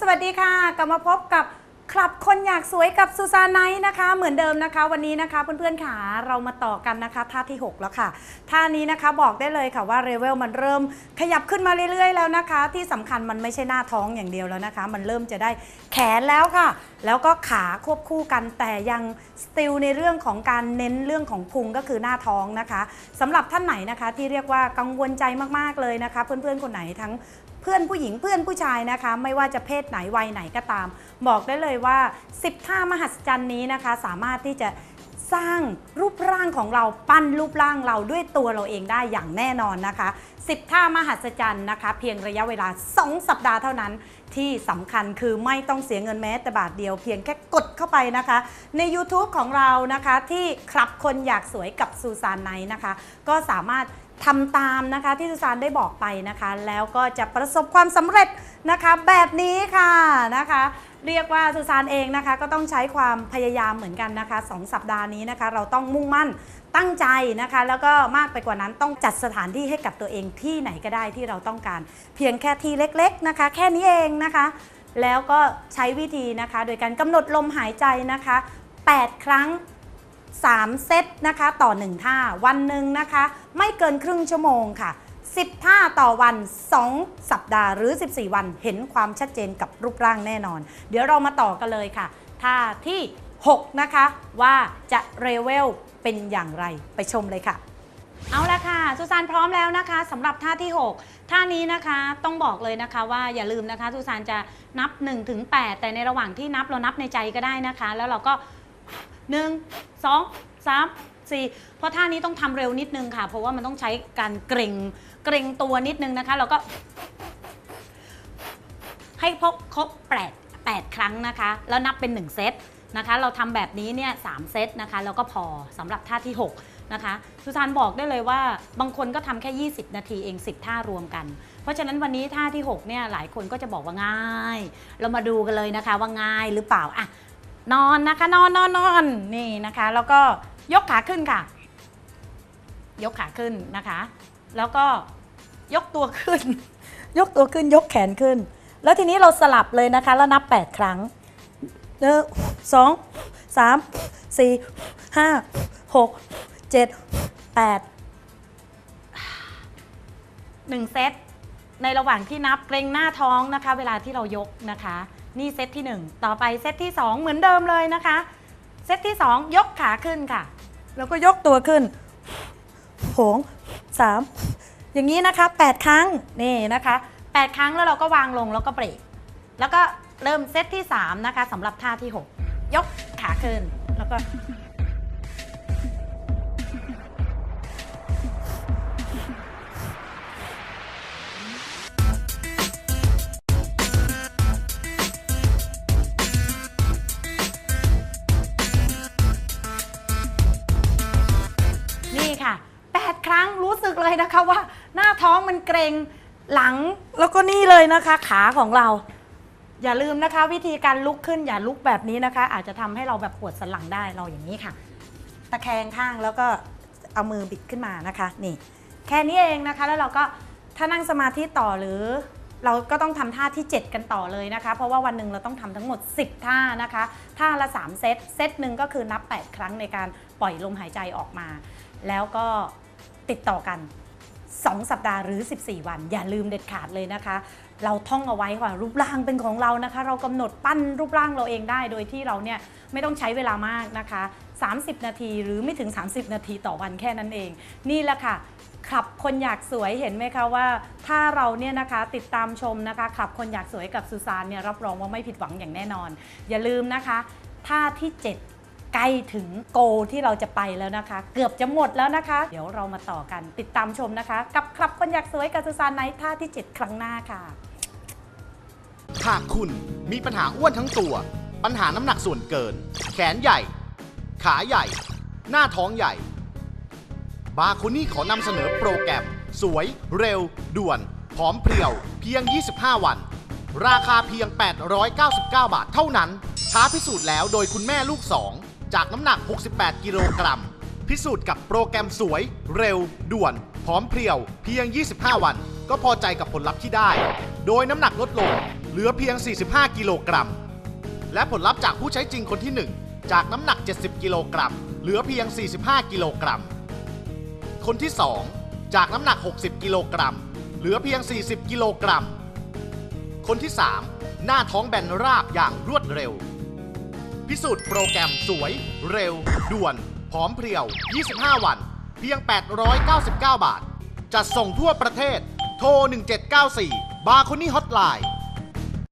สวัสดีค่ะ กลับมาพบกับคลับคนอยากสวยกับซูซานไนท์นะคะ เหมือนเดิมนะคะ วันนี้นะคะเพื่อนๆค่ะเรามาต่อกันนะคะท่าที่ 6 แล้วค่ะ ท่านี้นะคะบอกได้เลยค่ะว่าเลเวลมันเริ่มขยับขึ้นมาเรื่อยๆ แล้วนะคะ ที่สำคัญมันไม่ใช่หน้าท้องอย่างเดียวแล้วนะคะ มันเริ่มจะได้แขนแล้วค่ะ แล้วก็ขาควบคู่กันแต่ยังสติลในเรื่องของการเน้นเรื่องของพุงก็คือหน้าท้องนะคะสำหรับท่านไหนนะคะที่เรียกว่ากังวลใจมากๆเลยนะคะ เพื่อนๆคนไหนทั้ง เพื่อนผู้หญิงเพื่อนผู้ชายนะคะ ไม่ว่าจะเพศไหนวัยไหนก็ตาม บอกได้เลยว่า 10 ท่ามหัศจรรย์นี้นะคะ สามารถที่จะสร้างรูปร่างของเราปั้นรูปร่างเราด้วยตัวเราเองได้อย่างแน่นอนนะคะ 10 ท่ามหัศจรรย์นะคะ เพียงระยะเวลา 2 สัปดาห์เท่านั้น ที่สำคัญคือไม่ต้องเสียเงินแม้แต่บาทเดียวเพียงแค่กดเข้าไปนะคะ ใน YouTube ของเรานะคะที่ครับคนอยากสวยกับซูซานไนนะคะ ก็สามารถ ทำตามนะคะที่สุสานได้บอกไปนะคะ แล้วก็จะประสบความสำเร็จนะคะแบบนี้ค่ะนะคะ เรียกว่าสุสานเองนะคะ ก็ต้องใช้ความพยายามเหมือนกันนะคะสองสัปดาห์นี้นะคะ เราต้องมุ่งมั่นตั้งใจนะคะ แล้วก็มากไปกว่านั้นต้องจัดสถานที่ให้กับตัวเองที่ไหนก็ได้ที่เราต้องการ เพียงแค่ที่เล็กๆนะคะ แค่นี้เองนะคะ แล้วก็ใช้วิธีนะคะ โดยการกำหนดลมหายใจนะคะ 8 ครั้ง 3 เซตนะคะต่อ 1 ท่า วันหนึ่งนะคะ ไม่เกินครึ่งชั่วโมงค่ะ 10 ท่าต่อวัน 2 สัปดาห์หรือ 14 วันเห็นความชัดเจนกับรูปร่างแน่นอน เดี๋ยวเรามาต่อกันเลยค่ะ ท่าที่ 6 นะคะว่าจะเรเวลเป็นอย่างไรไปชมเลยค่ะ เอาละค่ะสุสานพร้อมแล้วนะคะสำหรับท่าที่ 6 ท่านี้นะคะต้องบอกเลยนะคะว่าอย่าลืมนะคะสุสานจะนับ1ถึง8แต่ในระหว่างที่นับเรานับในใจก็ได้นะคะ แล้วเราก็ 1 2 3 4เพราะท่านี้ต้องทำเร็วนิดนึงค่ะ เพราะว่ามันต้องใช้การเกรงเกรงตัวนิดนึงนะคะเราก็ ให้พบครบ8 8ครั้งนะคะ แล้วนับเป็น 1 เซตนะคะ เราทำแบบนี้เนี่ยสามเซตนะคะ แล้วก็พอสำหรับท่าที่ 6 นะคะสุสานบอกได้เลยว่าบางคนก็ทำแค่ 20 นาทีเอง 10 ท่ารวมกัน เพราะฉะนั้นวันนี้ท่าที่ 6 เนี่ยหลายคนก็จะบอกว่าง่าย เรามาดูกันเลยนะคะว่าง่ายหรือเปล่าอะ นอนนะคะ นอนนอนนอนนี่นะคะ แล้วก็ยกขาขึ้นค่ะ ยกขาขึ้นนะคะ แล้วก็ยกตัวขึ้น ยกตัวขึ้นยกแขนขึ้น แล้วทีนี้เราสลับเลยนะคะ แล้วนับ 8 ครั้งหนึ่งสองสามสี่ห้าหกเจ็ดแปดหนึ่งเซต ในระหว่างที่นับเกรงหน้าท้องนะคะ เวลาที่เรายกนะคะ นี่เซตที่ 1 ต่อไปเซตที่ 2 เหมือนเดิมเลยนะคะ เซตที่ 2 ยกขาขึ้นค่ะ แล้วก็ยกตัวขึ้นโผงสามอย่างนี้นะคะ 8 ครั้งนี่นะคะ 8 ครั้งแล้วเราก็วางลงแล้วก็เบรกแล้วก็เริ่มเซตที่ 3 นะคะสำหรับท่าที่ 6 ยกขาขึ้นแล้วก็ นะคะว่าหน้าท้องมันเกรงหลังแล้วก็นี่เลยนะคะขาของเรา อย่าลืมนะคะ วิธีการลุกขึ้นอย่าลุกแบบนี้นะคะ อาจจะทำให้เราแบบปวดสันหลังได้เราอย่างนี้ค่ะ ตะแคงข้างแล้วก็เอามือบิดขึ้นมานะคะนี่แค่นี้เองนะคะ แล้วเราก็ถ้านั่งสมาธิต่อหรือเราก็ต้องทำท่าที่ 7 กันต่อเลยนะคะ เพราะว่าวันหนึ่งเราต้องทำทั้งหมด 10 ท่านะคะ ท่าละ 3 เซต เซตหนึ่งก็คือนับ 8 ครั้งในการปล่อยลมหายใจออกมา แล้วก็ติดต่อกัน 2 สัปดาห์หรือ 14 วัน อย่าลืมเด็ดขาดเลยนะคะ เราท่องเอาไว้ว่ารูปร่างเป็นของเรานะคะ เรากำหนดปั้นรูปร่างเราเองได้ โดยที่เราเนี่ยไม่ต้องใช้เวลามากนะคะ 30 นาทีหรือไม่ถึง 30 นาทีต่อวันแค่นั้นเอง นี่แหละค่ะขับคนอยากสวยเห็นไหมคะว่าถ้าเราเนี่ยนะคะติดตามชมนะคะขับคนอยากสวยกับซูซานเนี่ยรับรองว่าไม่ผิดหวังอย่างแน่นอน อย่าลืมนะคะท่าที่ 7 ใกล้ถึงโกที่เราจะไปแล้วนะคะ เกือบจะหมดแล้วนะคะ เดี๋ยวเรามาต่อกันติดตามชมนะคะ กับขับคนอยากสวยกับซูซานในท่าที่ 7 ครั้งหน้าค่ะหากคุณมีปัญหาอ้วนทั้งตัว ปัญหาน้ำหนักส่วนเกิน แขนใหญ่ ขาใหญ่ หน้าท้องใหญ่ บาคุนี่ขอนำเสนอโปรแกรม สวย เร็ว ด่วนพร้อมเพรียว เพียง 25 วัน ราคาเพียง 899 บาทเท่านั้น ท้าพิสูจน์แล้วโดยคุณแม่ลูก2 จากน้ำหนัก 68 กิโลกรัม พิสูจน์กับโปรแกรมสวย เร็ว ด่วน พร้อมเพรียว เพียง 25 วัน ก็พอใจกับผลลัพธ์ที่ได้ โดยน้ำหนักลดลง เหลือเพียง 45 กิโลกรัม และผลลัพธ์จากผู้ใช้จริงคนที่ 1 จากน้ำหนัก 70 กิโลกรัม เหลือเพียง 45 กิโลกรัม คนที่ 2 จากน้ำหนัก 60 กิโลกรัม เหลือเพียง 40 กิโลกรัม คนที่ 3 หน้าท้องแบนราบอย่างรวดเร็ว พิสูจน์โปรแกรมสวย เร็ว ด่วนผอมเพรียว 25 วัน เพียง 899 บาท จัดส่งทั่วประเทศ โทร 1794 บาร์คนี่ฮอตไลน์